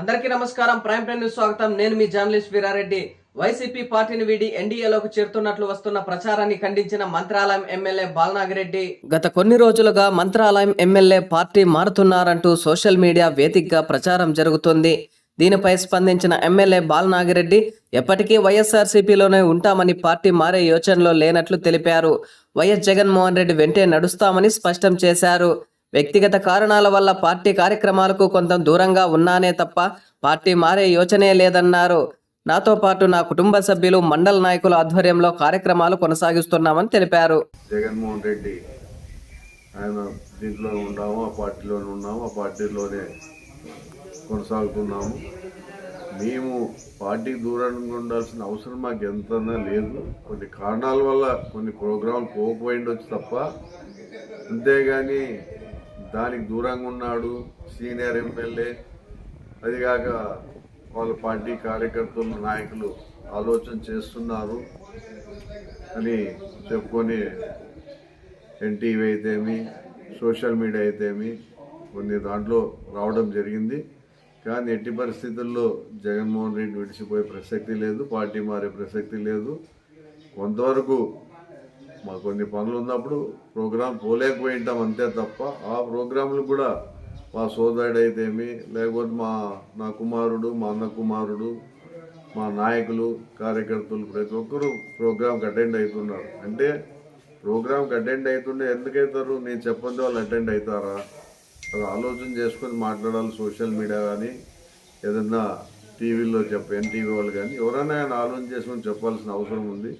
అందరికీ నమస్కారం. Prime time news స్వాగతం. నేను మీ జర్నలిస్ట్ వీరారెడ్డి. వైసీపీ పార్టీని వీడి ఎన్డీఏలోకి చేరుతున్నట్లు వస్తున్న ప్రచారాన్ని ఖండించిన మంత్రాలయం ఎమ్మెల్యే బాలనాగిరెడ్డి. గత కొన్ని రోజులుగా మంత్రాలయం ఎమ్మెల్యే పార్టీ మారుతున్నారంటూ సోషల్ మీడియా వేదికగా ప్రచారం జరుగుతుంది. దీనిపై స్పందించిన ఎమ్మెల్యే బాలనాగిరెడ్డి ఎప్పటికీ వైఎస్ఆర్సీపీలోనే ఉంటామని పార్టీ మారే యోచనలో లేనట్లు తెలిపారు. వైఎస్ జగన్మోహన్ రెడ్డి వెంటే నడుస్తామని స్పష్టం చేశారు. వ్యక్తిగత కారణాల వల్ల పార్టీ కార్యక్రమాలకు కొంత దూరంగా ఉన్నానే తప్ప పార్టీ మారే యోచనే లేదన్నారు. నాతో పాటు నా కుటుంబ సభ్యులు మండల నాయకుల ఆధ్వర్యంలో కార్యక్రమాలు కొనసాగిస్తున్నామని తెలిపారు. జగన్మోహన్ రెడ్డి ఆయన దీంట్లో ఉన్నాము ఆ పార్టీలోనే ఉన్నాము ఆ పార్టీలోనే కొనసాగుతున్నాము. మేము పార్టీకి దూరంగా ఉండాల్సిన అవసరం మాకు ఎంతనా లేదు. కొన్ని కారణాల వల్ల కొన్ని ప్రోగ్రాంలు పోకపోయిండొచ్చు తప్ప అంతేగాని దానికి దూరంగా ఉన్నాడు సీనియర్ ఎమ్మెల్యే. అదిగాక వాళ్ళ పార్టీ కార్యకర్తలు నాయకులు ఆలోచన చేస్తున్నారు అని చెప్పుకొని ఎన్టీవీ అయితేమి సోషల్ మీడియా అయితేమి కొన్ని దాంట్లో రావడం జరిగింది. కానీ ఎట్టి పరిస్థితుల్లో జగన్మోహన్ రెడ్డి విడిచిపోయే ప్రసక్తి లేదు పార్టీ మారే ప్రసక్తి లేదు. కొంతవరకు మా కొన్ని పనులు ఉన్నప్పుడు ప్రోగ్రాం పోలేకపోయి ఉంటాం అంతే తప్ప ఆ ప్రోగ్రాంలు కూడా మా సోదరుడు అయితేమి లేకపోతే మా నా కుమారుడు మా అన్న కుమారుడు మా నాయకులు కార్యకర్తలు ప్రతి ఒక్కరూ ప్రోగ్రామ్కి అటెండ్ అవుతున్నారు అంటే ప్రోగ్రామ్కి అటెండ్ అవుతుండే ఎందుకైతారు? నేను చెప్పండి వాళ్ళు అటెండ్ అవుతారా అది ఆలోచన చేసుకొని మాట్లాడాలి సోషల్ మీడియా కానీ ఏదన్నా టీవీలో చెప్ప ఎన్టీవీ వాళ్ళు కానీ ఎవరైనా ఆయన ఆలోచన చేసుకొని చెప్పాల్సిన అవసరం ఉంది.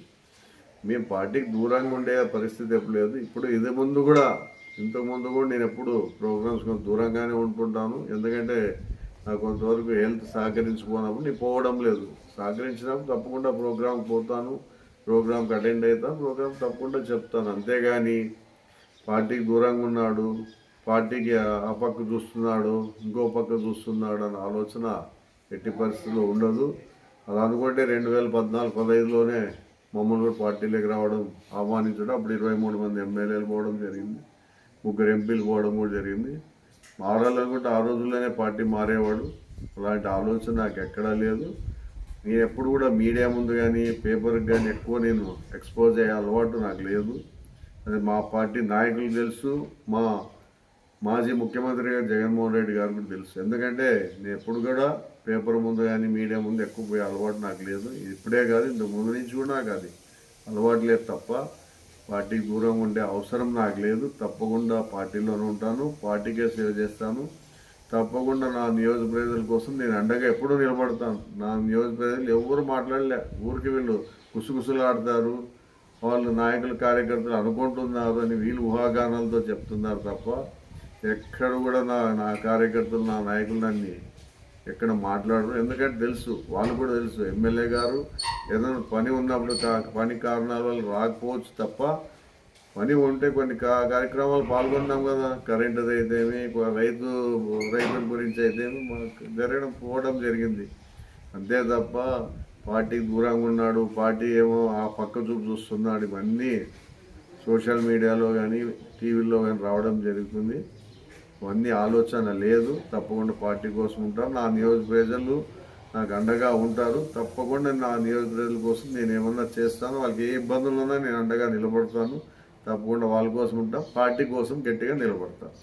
మేము పార్టీకి దూరంగా ఉండే పరిస్థితి ఎప్పుడు లేదు. ఇప్పుడు ఇది ముందు కూడా ఇంతకు ముందు కూడా నేను ఎప్పుడు ప్రోగ్రామ్స్ కొంచెం దూరంగానే ఉంటుంటాను. ఎందుకంటే నాకు కొంతవరకు హెల్త్ సహకరించుకోనప్పుడు నేను పోవడం లేదు. సహకరించినప్పుడు తప్పకుండా ప్రోగ్రామ్కి పోతాను. ప్రోగ్రామ్కి అటెండ్ అవుతాను ప్రోగ్రామ్ తప్పకుండా చెప్తాను. అంతేగాని పార్టీకి దూరంగా ఉన్నాడు పార్టీకి ఆ పక్క చూస్తున్నాడు ఇంకో పక్క చూస్తున్నాడు అన్న ఆలోచన ఎట్టి పరిస్థితుల్లో ఉండదు. అలా అనుకుంటే రెండు వేల పద్నాలుగు పదహైదులోనే మమ్మల్ని కూడా పార్టీలోకి రావడం ఆహ్వానించడం. అప్పుడు ఇరవై మూడు మంది ఎమ్మెల్యేలు పోవడం జరిగింది. ముగ్గురు ఎంపీలు పోవడం కూడా జరిగింది. మారాలనుకుంటే ఆ రోజుల్లోనే పార్టీ మారేవాడు అలాంటి ఆలోచన నాకు ఎక్కడా లేదు. నేను ఎప్పుడు కూడా మీడియా ముందు కానీ పేపర్కి కానీ ఎక్కువ నేను ఎక్స్పోజ్ అయ్యే అలవాటు నాకు లేదు. అది మా పార్టీ నాయకులు తెలుసు మా మాజీ ముఖ్యమంత్రి గారు జగన్మోహన్ రెడ్డి గారు కూడా తెలుసు. ఎందుకంటే నేను ఎప్పుడు కూడా పేపర్ ముందు కానీ మీడియా ముందు ఎక్కువ పోయే అలవాటు నాకు లేదు. ఇప్పుడే కాదు ఇంతకు ముందు నుంచి కూడా నాకు అది అలవాటు లేదు తప్ప పార్టీకి దూరంగా ఉండే అవసరం నాకు లేదు. తప్పకుండా పార్టీలోనే ఉంటాను పార్టీకే సేవ చేస్తాను. తప్పకుండా నా నియోజక ప్రజల కోసం నేను అండగా ఎప్పుడూ నిలబడతాను. నా నియోజక ప్రజలు ఎవరు మాట్లాడలే. ఊరికి వీళ్ళు కుసుగుసులు ఆడతారు. వాళ్ళు నాయకులు కార్యకర్తలు అనుకుంటున్నారు అని వీళ్ళు ఊహాగానాలతో చెప్తున్నారు తప్ప ఎక్కడ కూడా నా నా కార్యకర్తలు నా నాయకులు నన్ను ఎక్కడ మాట్లాడరు. ఎందుకంటే తెలుసు వాళ్ళు కూడా తెలుసు. ఎమ్మెల్యే గారు ఏదైనా పని ఉన్నప్పుడు పని కారణాల వల్ల రాకపోవచ్చు తప్ప పని ఉంటే కొన్ని కా- కార్యక్రమాలు పాల్గొన్నాం కదా. కరెంట్ అయితేమి రైతు రైతుల గురించి అయితేమి మాకు జరగడం పోవడం జరిగింది. అంతే తప్ప పార్టీకి దూరంగా ఉన్నాడు పార్టీ ఏమో ఆ పక్క చూపు చూస్తున్నాడు. ఇవన్నీ సోషల్ మీడియాలో కానీ టీవీలో కానీ రావడం జరుగుతుంది. అవన్నీ ఆలోచన లేదు. తప్పకుండా పార్టీ కోసం ఉంటాను నా నియోజక ప్రజలు నాకు అండగా ఉంటారు. తప్పకుండా నా నియోజక ప్రజల కోసం నేను ఏమన్నా చేస్తాను వాళ్ళకి ఏ ఇబ్బందులు ఉన్నా నేను అండగా నిలబడతాను. తప్పకుండా వాళ్ళ కోసం ఉంటాను పార్టీ కోసం గట్టిగా నిలబడతాను